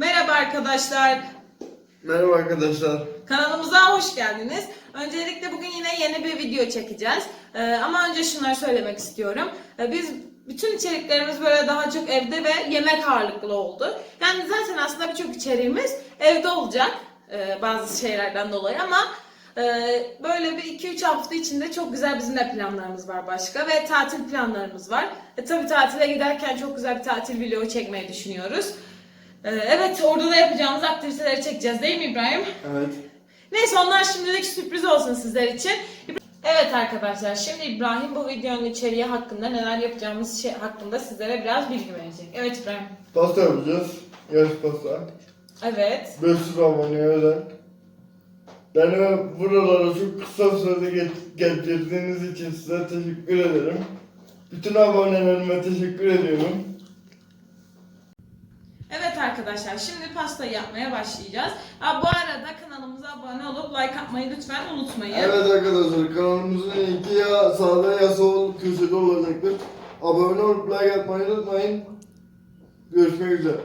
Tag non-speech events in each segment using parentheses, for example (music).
Merhaba arkadaşlar. Merhaba arkadaşlar. Kanalımıza hoş geldiniz. Öncelikle bugün yine yeni bir video çekeceğiz. Ee, ama önce şunları söylemek istiyorum. Ee, biz bütün içeriklerimiz böyle daha çok evde ve yemek ağırlıklı oldu. Yani zaten aslında birçok içeriğimiz evde olacak. e, bazı şeylerden dolayı ama e, böyle bir 2-3 hafta içinde çok güzel bizim de planlarımız var başka ve tatil planlarımız var. E, tabii tatile giderken çok güzel bir tatil video çekmeyi düşünüyoruz. Ee, evet orada da yapacağımız aktiviteleri çekeceğiz değil mi İbrahim? Evet. Neyse onlar şimdilik sürpriz olsun sizler için. Evet arkadaşlar şimdi İbrahim bu videonun içeriği hakkında neler yapacağımız şey hakkında sizlere biraz bilgi verecek. Evet İbrahim. Pasta yapacağız. Yarış pasta. Evet. 500 aboneye özel. Beni buralara çok kısa sürede get- getirdiğiniz için size teşekkür ederim. Bütün abonelerime teşekkür ediyorum. Arkadaşlar şimdi pastayı yapmaya başlayacağız. Ha, bu arada kanalımıza abone olup like atmayı lütfen unutmayın. Evet arkadaşlar kanalımızın linki ya sağda ya sol köşede olacaktır. Abone olup like atmayı unutmayın. Görüşmek üzere.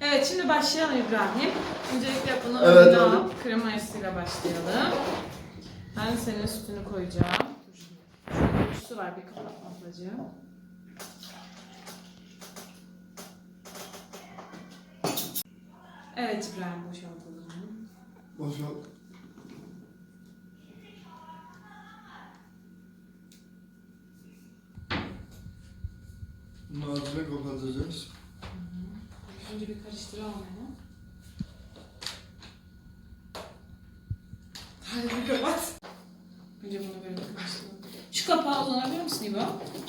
Evet şimdi başlayalım İbrahim. Öncelikle bunu Evet, önüne alıp krema ile başlayalım. Ben senin sütünü koyacağım. Şurada bir su var bir kapatma ablacığım. Evet İbrahim boşalt o zaman. Boşalt. Bunun ağzını kapatacağız. Önce bir karıştıralım onu. Hadi bir kapat. Önce bunu böyle karıştıralım. Şu kapağı uzanabilir misin İbo?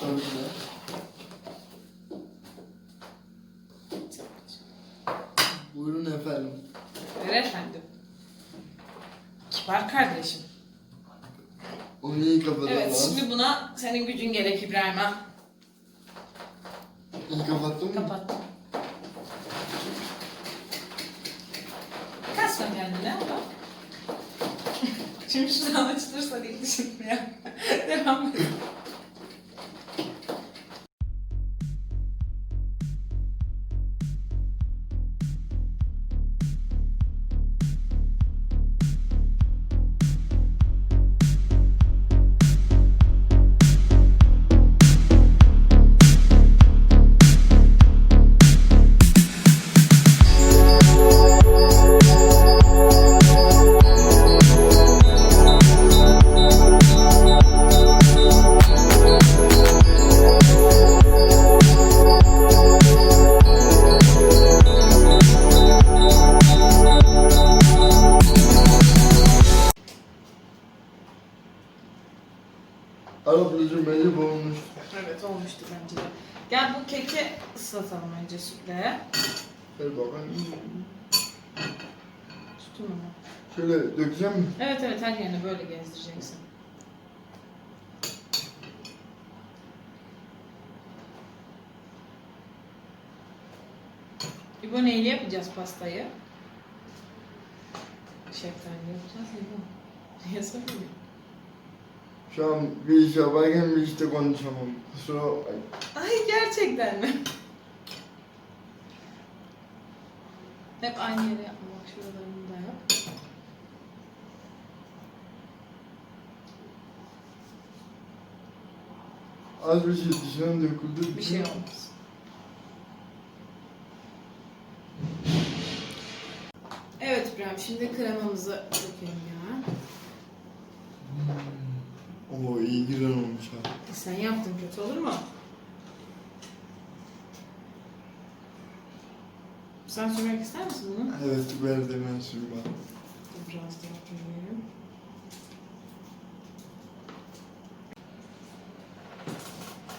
Tabii ki efendim. Ver efendim. Kibar kardeşim. Onu iyi kapatalım. Evet şimdi buna senin gücün gerek İbrahim'e. İyi kapattın mı? Kapattım. Kasma kendine bak. Şimdi (laughs) şuradan açılırsa değil düşünmeye. (laughs) Devam et. Arablacığım bence bu olmuş. Evet olmuştu bence de. Gel bu keki ıslatalım önce sütle. Ver bakalım. Mü? bu? Şöyle dökeceğim mi? Evet evet her yerini böyle gezdireceksin. İbo neyle yapacağız pastayı? Şeftali yapacağız İbo. (laughs) Niye söylüyorsun? Şu an bir iş yaparken bir işte konuşamam. Kusura bakmayın. Ay gerçekten mi? Hep aynı yere yapma bak şuralarını da yap. Az bir şey dışına döküldü. Bir şey olmaz. Evet İbrahim şimdi kremamızı dökelim ya. Oo iyi güzel olmuş ha. Sen yaptın kötü olur mu? Sen sürmek ister misin bunu? Evet verdim ben sürme. Dur biraz daha koyayım.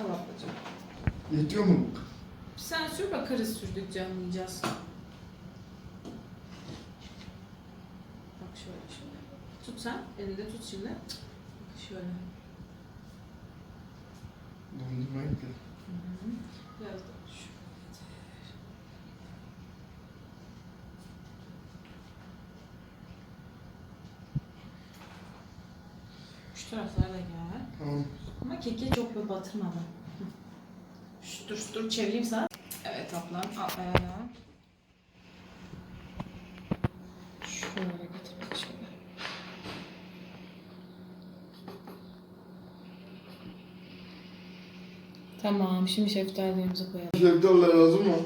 Al ablacığım. Yetiyor mu? Sen sür bakarız sürdükçe anlayacağız. Bak şöyle şöyle. Tut sen. Elinde tut şimdi. Bak şöyle. Dondurmayın ki. Biraz da şu. Taraflara da gel. Tamam. Ama keke çok böyle batırmadan. Hı. Şu, dur dur çevireyim sana. Evet ablam al ayağına. Tamam şimdi şeftalilerimizi koyalım. Şeftaliler hazır mı?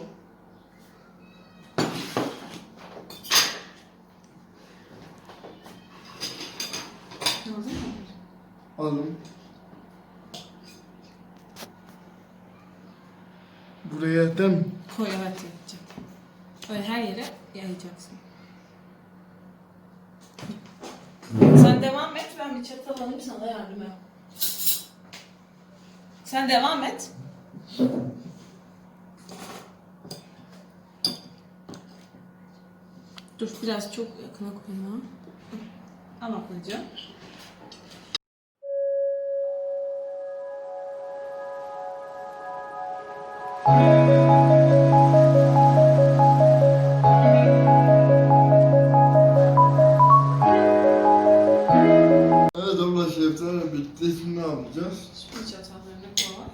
Hazır mı? Aldım. Buraya mi? Koy evet yapacağım. Öyle her yere yayacaksın. Sen devam et ben bir çatal alayım sana yardım et. Sen devam et. Dur biraz çok yakına koyma. Al ablacığım. Evet şeftali bitti. Şimdi ne yapacağız? Şimdi çatallarını koy.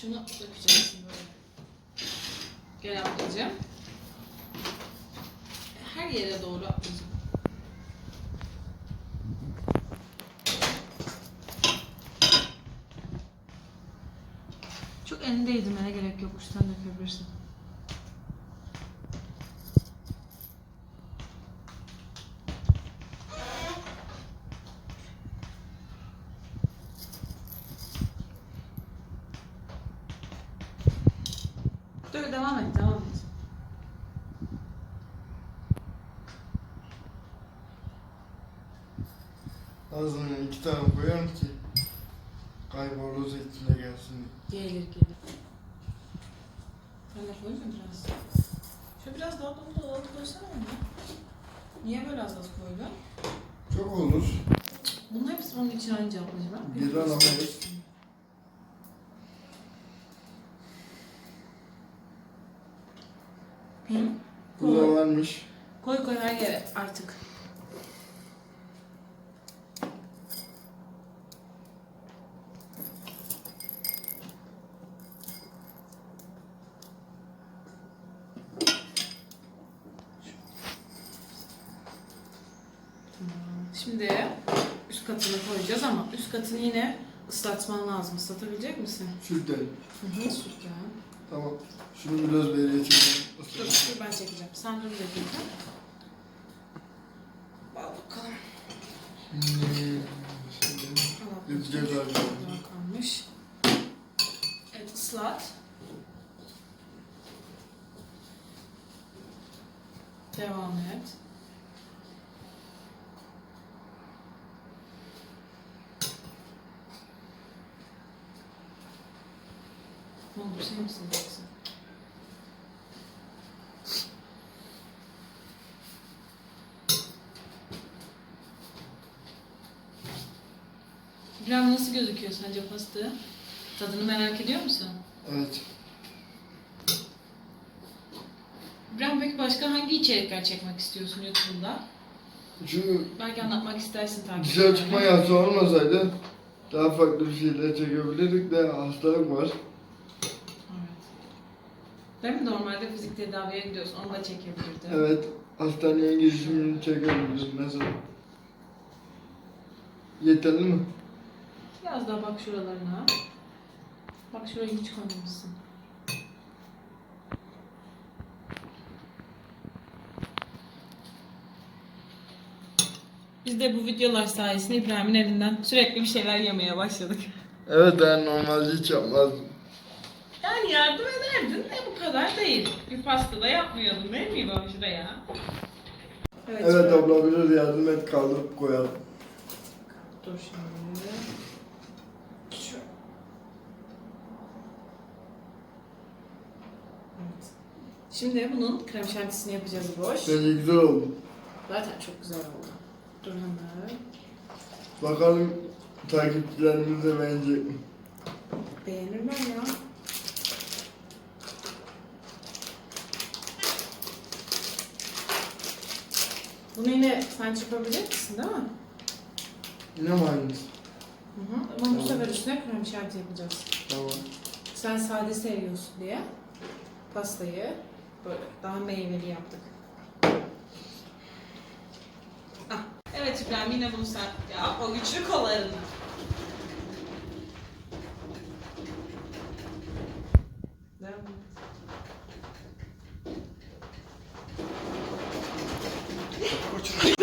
Şunu dökeceksin böyle. Gel ablacığım. Her yere doğru ablacığım. Çok elinde yedirmene gerek yok. Üstten dökebilirsin. Devam et, devam et. Ağzına iki tane koyarım ki kaybolur içine gelsin. Gelir gelir. Sen de koyayım mı biraz? Şöyle biraz daha dolu dolu koysana mı? Niye böyle az az koydun? Çok olur. Bunun hepsi bunun için aynı ablacığım. Geri alamayız. Hı? Bu da varmış. Koy koy her yere artık. Şimdi üst katını koyacağız ama üst katını yine ıslatman lazım. Islatabilecek misin? Sütten. Hı hı, süper. Tamam. Şunu biraz beriye çekelim. Dur, dur ben çekeceğim. Sen dur bir dakika. Al bakalım. Şimdi şimdi. Yapacağız abi. Daha kalmış. Evet ıslat. Devam et. Ne oldu? Şey misin yoksa? İbrahim nasıl gözüküyor sence fıstığı? Tadını merak ediyor musun? Evet. İbrahim peki başka hangi içerikler çekmek istiyorsun YouTube'da? Şu Belki anlatmak istersin takipçilerine. dışarı çıkma yasağı olmasaydı daha farklı bir şeyler çekebilirdik de hastalık var. Değil mi? Normalde fizik tedaviye gidiyorsun. Onu da çekebilirdin. Evet. Hastaneye girişimini çekebiliriz mesela. Yeterli mi? Biraz daha bak şuralarına. Bak şurayı hiç koymamışsın. Biz de bu videolar sayesinde İbrahim'in elinden sürekli bir şeyler yemeye başladık. Evet ben normalde hiç yapmazdım. Yardım ederdin de bu kadar değil. Bir pasta da yapmıyordun değil mi İbrahim şuraya? Evet abla biraz yardım et kaldırıp koyalım. Dur şimdi. Şu. Evet. Şimdi bunun krem şantisini yapacağız boş. Bence güzel oldu. Zaten çok güzel oldu. Dur hemen. Bakalım takipçilerimiz de beğenecek mi? Beğenirler ya. Bunu yine sen çıkabilir misin değil mi? Yine mi aynısı? Hı hı. Ama bu sefer üstüne krem şanti yapacağız. Tamam. Sen sade seviyorsun diye pastayı böyle daha meyveli yaptık. Ah. Evet İbrahim yine bunu sen ya o güçlü kollarını.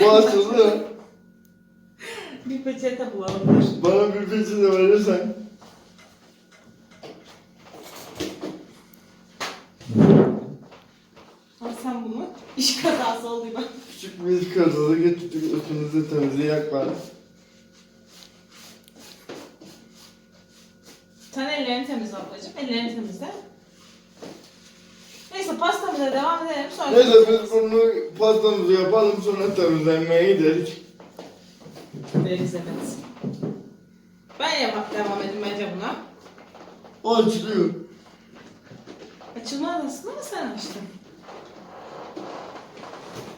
Bu açıldı. Bir peçete bulalım. Bana bir peçete verirsen. Al sen bunu. İş kazası oldu ben. Küçük bir iş kazası getirdik üstünüzü temizleyek bari. Sen ellerini temizle ablacığım. Ellerini temizle. Pastamıza devam edelim. Sonra Neyse biz bunu pastamızı yapalım sonra temizlenmeye gideriz. Deriz evet. Ben yapmak devam edeyim bence buna. O açılıyor. Açılmaz aslında ama sen açtın.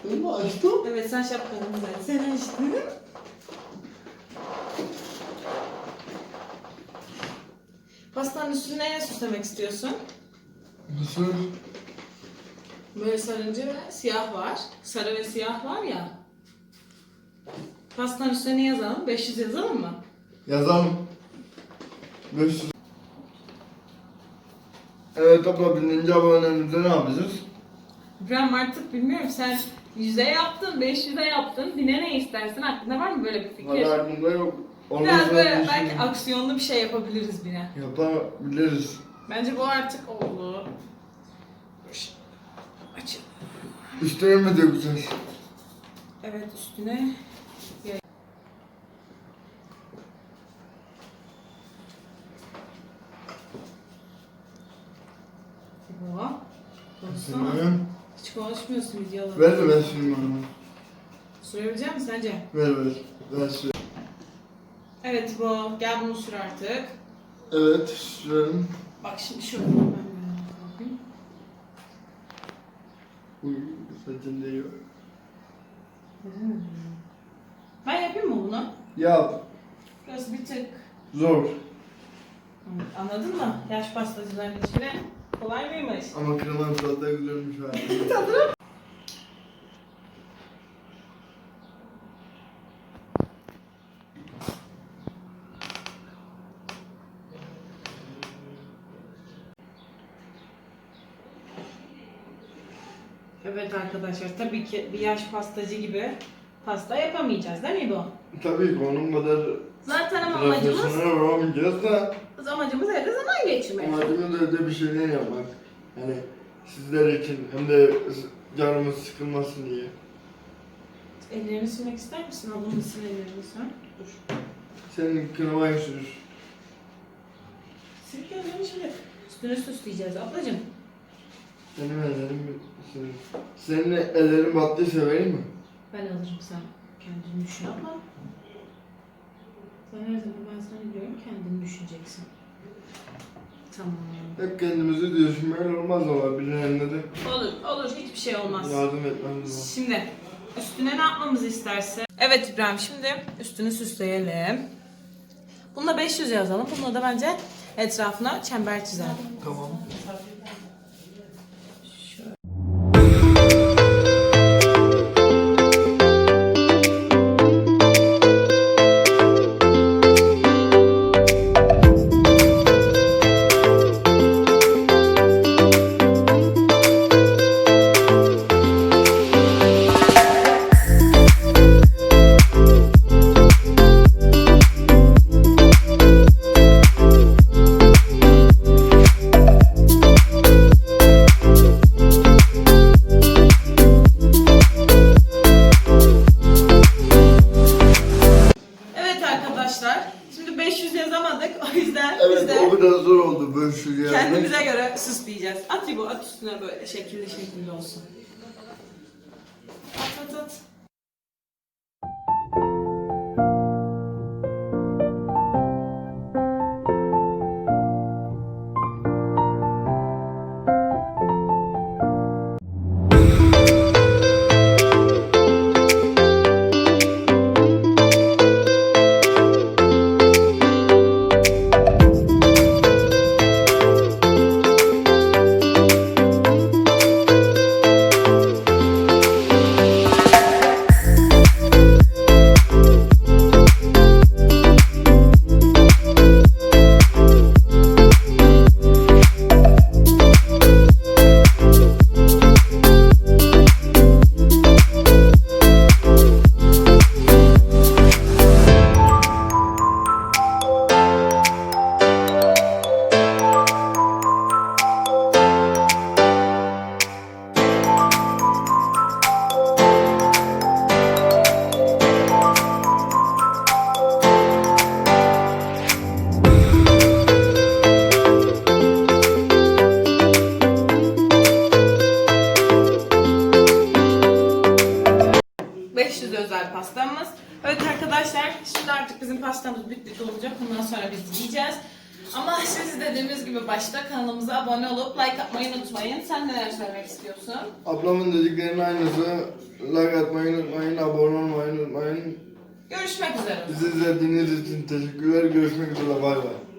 Ben mi açtım? Evet sen şapkanı güzel. Sen açtın. Pastanın üstüne ne süslemek istiyorsun? Nasıl? Böyle sarıncı ve siyah var. Sarı ve siyah var ya. Pastanın üstüne ne yazalım? 500 yazalım mı? Yazalım. 500. Evet abla bininci abonemizde ne yapacağız? İbrahim artık bilmiyorum sen 100'e yaptın, 500'e yaptın. Dine ne istersin? Aklında var mı böyle bir fikir? Valla aklımda yok. Onu Biraz böyle düşünün. belki aksiyonlu bir şey yapabiliriz bine. Yapabiliriz. Bence bu artık oldu. Üstüne mi dökeceğiz? Evet üstüne. Bu. Konuşsana. Tamam. Hiç konuşmuyorsun videoda. Ver de ben süreyim onu. Sürebilecek misin sence? Ver ver. Ver sür. Evet bu. Gel bunu sür artık. Evet sürelim. Bak şimdi şöyle ben böyle yapayım. Uy saçın değiyor. Ben yapayım mı bunu? Yap. Burası bir tık. Zor. Evet, Anladın mı? Yaş pastacıların içine kolay mıymış? Ama (laughs) tadı da güzelmiş ha. Evet arkadaşlar tabii ki bir yaş pastacı gibi pasta yapamayacağız değil mi bu? Tabii ki onun kadar Zaten ama amacımız, profesyonel olamayacağız da amacımız evde zaman geçirmek. amacımız evde bir şeyler yapmak. Yani sizler için hem de canımız sıkılmasın diye. Ellerini silmek ister misin? Ablamın sil ellerini sen. Dur. Senin kremayı sür. Sil ellerini şimdi. Üstüne süsleyeceğiz ablacığım. Benim ellerim sür. Senin ellerin battıysa vereyim mi? Ben alırım sen kendini düşün abla. Sen her zaman ben sana diyorum kendini düşüneceksin. Tamam. Hep kendimizi düşünmeyen olmaz ama birinin eline de Olur, olur. Hiçbir şey olmaz. yardım etmemiz lazım. Şimdi üstüne ne yapmamızı isterse. Evet İbrahim şimdi üstünü süsleyelim. Bunda 500 yazalım. Bunda da bence etrafına çember çizelim. Tamam. Şu yani. kendimize göre süsleyeceğiz. At İbo at üstüne böyle şekilli şekilli olsun. At at at. Arkadaşlar şimdi artık bizim pastamız bitti olacak. Bundan sonra biz yiyeceğiz. Ama siz dediğimiz gibi başta kanalımıza abone olup like atmayı unutmayın. Sen neler söylemek istiyorsun? Ablamın dediklerinin aynısı. Like atmayı unutmayın, abone olmayı unutmayın. Görüşmek üzere. Bizi izlediğiniz için teşekkürler. Görüşmek üzere. Bay bay.